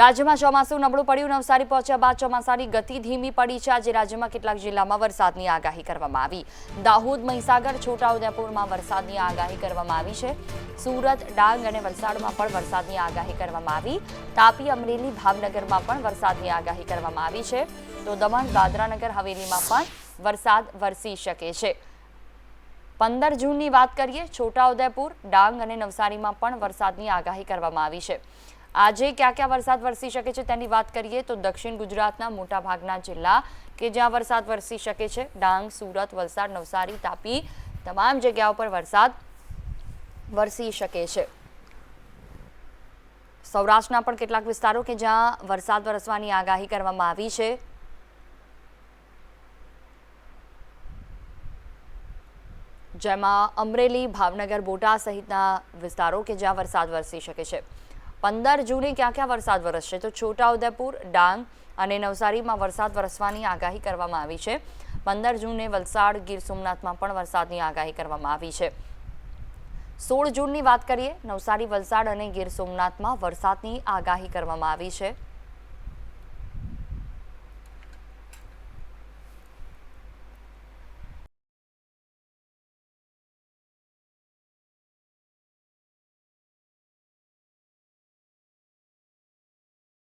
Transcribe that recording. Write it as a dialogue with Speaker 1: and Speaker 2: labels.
Speaker 1: રાજ્યમાં ચોમાસું નબળું પડ્યું, નવસારી પહોંચ્યા બાદ ચોમાસાની ગતિ ધીમી પડી છે. આજે રાજ્યમાં કેટલાક જિલ્લામાં વરસાદની આગાહી કરવામાં આવી. દાહોદ, મહીસાગર, છોટાઉદેપુરમાં વરસાદની આગાહી કરવામાં આવી છે. સુરત, ડાંગ અને વલસાડમાં પણ વરસાદની આગાહી કરવામાં આવી. તાપી, અમરેલી, ભાવનગરમાં પણ વરસાદની આગાહી કરવામાં આવી છે. તો દમણ, દાદરાનગર, હવેલીમાં પણ વરસાદ વરસી શકે છે. પંદર જૂનની વાત કરીએ, છોટાઉદેપુર, ડાંગ અને નવસારીમાં પણ વરસાદની આગાહી કરવામાં આવી છે. આજે ક્યાં ક્યાં વરસાદ વરસી શકે છે તેની વાત કરીએ તો દક્ષિણ ગુજરાતના મોટાભાગના જિલ્લા કે જ્યાં વરસાદ વરસી શકે છે. ડાંગ, સુરત, વલસાડ, નવસારી, તાપી તમામ જગ્યાઓ પર વરસાદ વરસી શકે છે. સૌરાષ્ટ્રના પણ કેટલાક વિસ્તારો કે જ્યાં વરસાદ વરસવાની આગાહી કરવામાં આવી છે. જેમાં અમરેલી, ભાવનગર, બોટાદ સહિતના વિસ્તારો કે જ્યાં વરસાદ વરસી શકે છે. પંદર જૂને ક્યાં ક્યાં વરસાદ વરસશે તો છોટાઉદેપુર, ડાંગ અને નવસારીમાં વરસાદ વરસવાની આગાહી કરવામાં આવી છે. પંદર જૂને વલસાડ, ગીર સોમનાથમાં પણ વરસાદની આગાહી કરવામાં આવી છે. સોળ જૂનની વાત કરીએ, નવસારી, વલસાડ અને ગીર સોમનાથમાં વરસાદની આગાહી કરવામાં આવી છે.